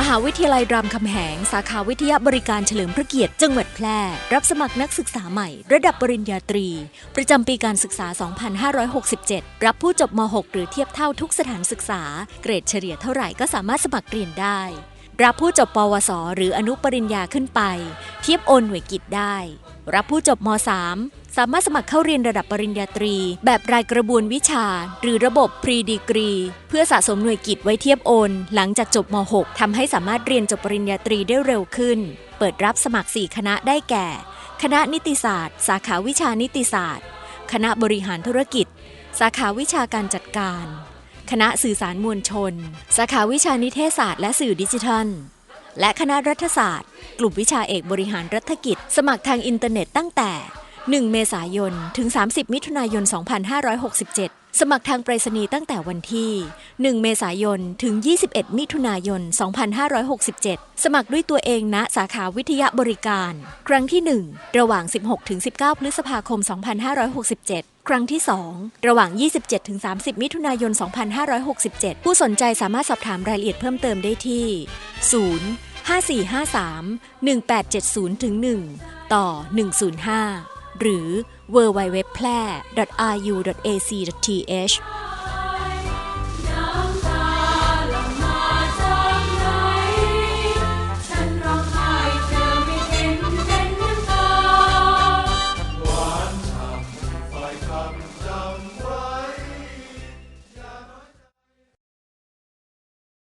มหาวิทยาลัยรามคำแหง สาขาวิทยาบริการเฉลิมพระเกียรติจังหวัดแพร่ รับสมัครนักศึกษาใหม่ ระดับปริญญาตรี ประจำปีการศึกษา 2567 รับผู้จบม .6 หรือเทียบเท่าทุกสถานศึกษา เกรดเฉลี่ยเท่าไหร่ก็สามารถสมัครเรียนได้ รับผู้จบปวส หรืออนุปริญญาขึ้นไป เทียบโอนหน่วยกิจได้ รับผู้จบม .3 สามารถสมัครเข้าเรียนระดับปริญญาตรี แบบรายกระบวนวิชา หรือระบบพรีดีกรี เพื่อสะสมหน่วยกิจไว้เทียบโอน หลังจากจบม .6 ทำให้สามารถเรียนจบปริญญาตรีได้เร็วขึ้น เปิดรับสมัคร 4 คณะได้แก่ คณะนิติศาสตร์ สาขาวิชานิติศาสตร์ คณะบริหารธุรกิจ สาขาวิชาการจัดการ คณะสื่อสารมวลชน สาขาวิชานิเทศศาสตร์และสื่อดิจิทัล และคณะรัฐศาสตร์ กลุ่มวิชาเอกบริหารรัฐกิจ สมัครทางอินเทอร์เน็ตตั้งแต่ 1 เมษายน ถึง 30 มิถุนายน 2567 สมัครทางไปรษณีย์ตั้งแต่วันที่ 1 เมษายน ถึง 21 มิถุนายน 2567 สมัครด้วยตัวเองณสาขาวิทยาบริการ ครั้งที่ 1 ระหว่าง 16ถึง19 พฤษภาคม 2567ครั้งที่ 2 ระหว่าง 27ถึง30 มิถุนายน 2567 ผู้สนใจสามารถสอบถามรายละเอียดเพิ่มเติมได้ที่ 0 5453 1870-1 ต่อ 105 หรือ www.pla.ru.ac.th